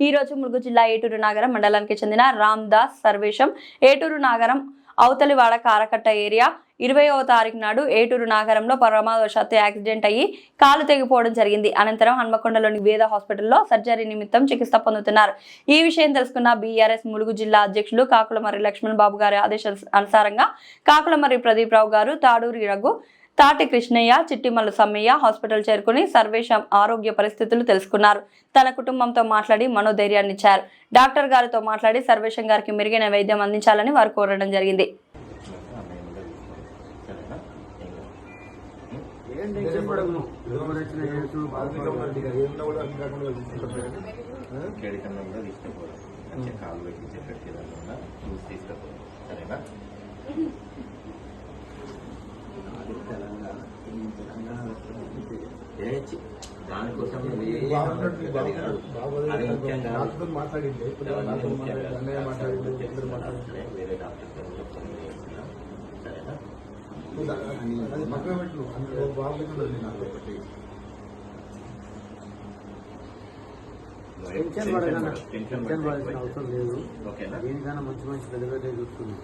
ఈ రోజు ములుగు జిల్లా ఏటూరు నగరం మండలానికి చెందిన రామ్ దాస్ సర్వేశం. ఏటూరు నాగరం అవతలివాడ కారకట్ట ఏరియా. ఇరవయవ తారీఖు నాడు ఏటూరు నాగరంలో ప్రమాదవశాత్తు యాక్సిడెంట్ అయ్యి కాలు తెగిపోవడం జరిగింది. అనంతరం హన్మకొండలోని వేద హాస్పిటల్లో సర్జరీ నిమిత్తం చికిత్స పొందుతున్నారు. ఈ విషయం తెలుసుకున్న బీఆర్ఎస్ ములుగు జిల్లా అధ్యక్షులు కాకులమర్రి లక్ష్మణ్ బాబు గారి ఆదేశాల అనుసారంగా కాకులమర్రి ప్రదీప్ రావు గారు తాడూరి రఘు తాటి కృష్ణయ్య చిట్టిమల్లు సమ్మయ్య హాస్పిటల్ చేరుకుని సర్వేశం ఆరోగ్య పరిస్థితులు తెలుసుకున్నారు. తన కుటుంబంతో మాట్లాడి మనోధైర్యాన్ని ఇచ్చారు డాక్టర్ గారితో మాట్లాడి సర్వేశం గారికి మెరుగైన వైద్యం అందించాలని వారు కోరడం జరిగింది. సరేనా తెలంగాణ. ఈ తెలంగాణ దానికోసం అది మాట్లాడింది. వేరే చేస్తున్నా. సరేనా? పక్కన పెట్టు అందులో నాకు ఒకటి. టెన్షన్. పడాల్సిన అవసరం లేదు. ఓకేనా? దేనికైనా మంచి మంచి పెద్ద పెద్ద చూసుకున్నాం